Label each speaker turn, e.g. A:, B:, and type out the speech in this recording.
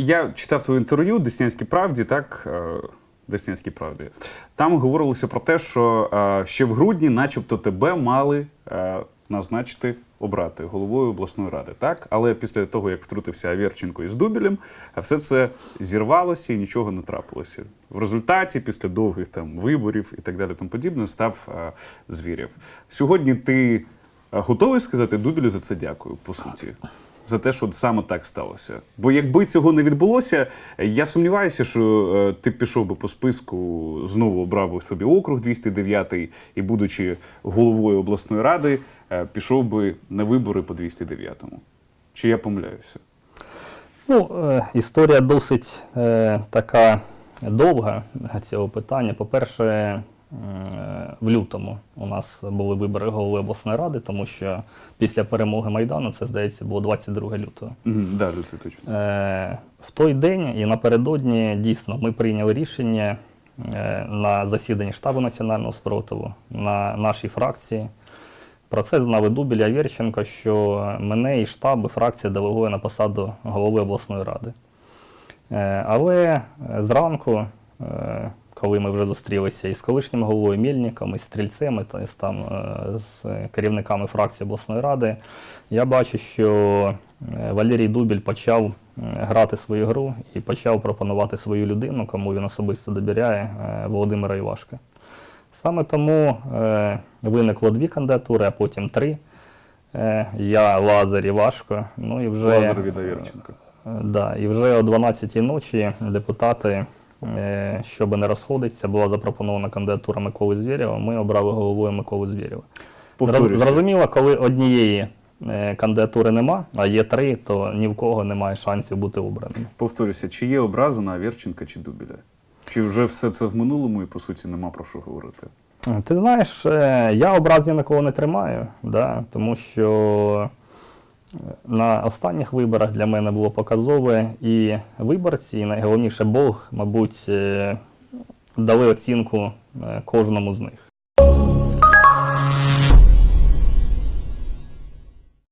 A: я читав твоє інтерв'ю Деснянській правді, так. е, Деснянській правді. Там говорилося про те, що е, ще в грудні, начебто, тебе мали е, назначити обрати головою обласної ради, так? Але після того, як втрутився Аверченко із Дубілем, все це зірвалося і нічого не трапилося. В результаті, після довгих там виборів і так далі, тому подібне, став Звірєв. Сьогодні ти готовий сказати Дубілю за це дякую, по суті? За те, що саме так сталося. Бо якби цього не відбулося, я сумніваюся, що е, ти пішов би по списку, знову обрав би собі округ 209 і, будучи головою обласної ради, е, пішов би на вибори по 209-му. Чи я помиляюся?
B: Ну, е, історія досить е, така довга цього питання. По-перше, в лютому у нас були вибори голови обласної ради, тому що після перемоги Майдану, це здається, було 22 лютого.
A: Да, Лютий, точно.
B: Е, в той день і напередодні дійсно ми прийняли рішення е, на засіданні штабу національного спротиву на нашій фракції. Про це Дубіль і Аверченко, що мене і штаб, і фракція делегує на посаду голови обласної ради. Е, Але е, зранку, е, коли ми вже зустрілися із колишнім головою Мельником, із стрільцем, і з, там, е, з керівниками фракції обласної ради, я бачу, що е, Валерій Дубіль почав е, грати свою гру і почав пропонувати свою людину, кому він особисто довіряє, Володимира Івашка. Саме тому виникло дві кандидатури, а потім три. Я, Лазар і Важко. Ну і вже,
A: Лазар від Аверченка.
B: Е, Да, і вже о 12-й ночі депутати, щоб не розходитися, була запропонована кандидатура Миколи Звєрєва. Ми обрали головою Миколу Звєрєва. Зрозуміло, коли однієї е, кандидатури нема, а є три, то ні в кого немає шансів бути обраним.
A: Повторюся, чи є образа на Аверченка чи Дубіля? Чи вже все це в минулому і по суті нема про що говорити?
B: Ти знаєш, е, я образ ні на кого не тримаю, да, тому що е, на останніх виборах для мене було показове і виборці, і найголовніше Бог, мабуть, е, дали оцінку е, кожному з них.